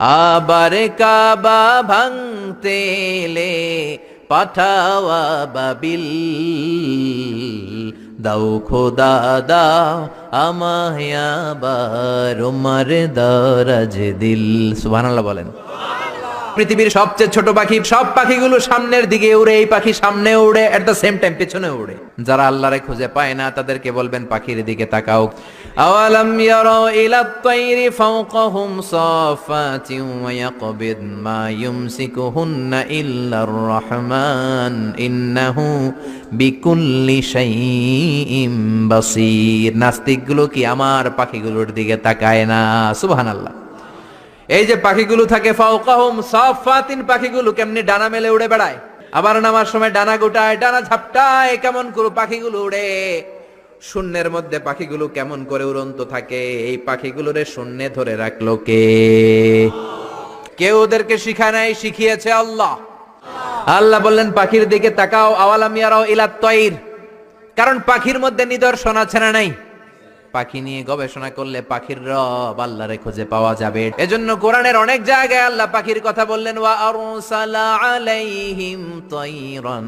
আবার কাবা ভাঙতে এলে পাঠাওয়া বাবিল। দাও খোদা, দাও আমায় আবার মারে দরাজ দিল। সুবহানাল্লাহ বলেন। পৃথিবীর সবচেয়ে ছোট পাখি, সব পাখিগুলো সামনের দিকে উড়ে, এই পাখি সামনে উড়ে এট দ্য সেম টাইম পেছনে উড়ে। যারা আল্লাহরে খুঁজে পায় না, তাদেরকে বলবেন, পাখির দিকে তাকাও। আওয়ালাম ইয়ারাও ইলা তাইরি ফাওকাহুম সাফাতিন ওয়া ইয়াকবিদ মা ইউমসিকুহুন্না ইল্লার রহমান। ইন্নাহু বিকুল্লি শাইইম বাসীর। নাস্তিকগুলো কি আমার পাখিগুলোর দিকে তাকায় না? সুবহানাল্লাহ। এই যে পাখিগুলো থাকে সাফাতিন পাখিগুলো কেমনি ডানা মেলে উড়ে বেড়ায়? আবার নামার সময় ডানা গোটায়, ডানা ঝাপটায় কেমন করে পাখিগুলো উড়ে? শূন্যের মধ্যে পাখিগুলো কেমন করে উড়ন্ত থাকে? এই পাখিগুলোরে শূন্যে ধরে রাখল কে? কেউ ওদেরকে শিখায় নাই, শিখিয়েছে আল্লাহ। আল্লাহ বললেন, পাখির দিকে তাকাও আওয়ালামিয়ারাও ইলাত তৈর কারণ পাখির মধ্যে নিদর্শন আছে না নাই? পাখি নিয়ে গবেষণা করলে পাখির রব আল্লাহরে খুঁজে পাওয়া যাবে। এজন্য কোরআনের অনেক জায়গায় আল্লাহ পাখির কথা বললেন ওয়া আরসালা আলাইহিম তাইরান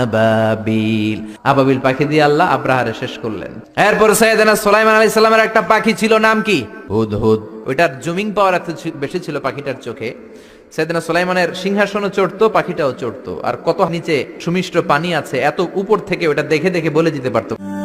আবাবিল। আবাবিল পাখি দিয়ে আল্লাহ আব্রাহারে শেষ করলেন। এরপর সাইয়েদনা সুলাইমান আলাইহিস সালামের একটা পাখি ছিল নাম কি? হুদহুদ ওইটার জুমিং পাওয়ার এত বেশি ছিল পাখিটার চোখে। সেদিনা সুলাইমানের সিংহাসনও চড়তো পাখিটাও চড়তো। আর কত নিচে সুমিষ্ট পানি আছে এত উপর থেকে ওটা দেখে দেখে বলে দিতে পারতো।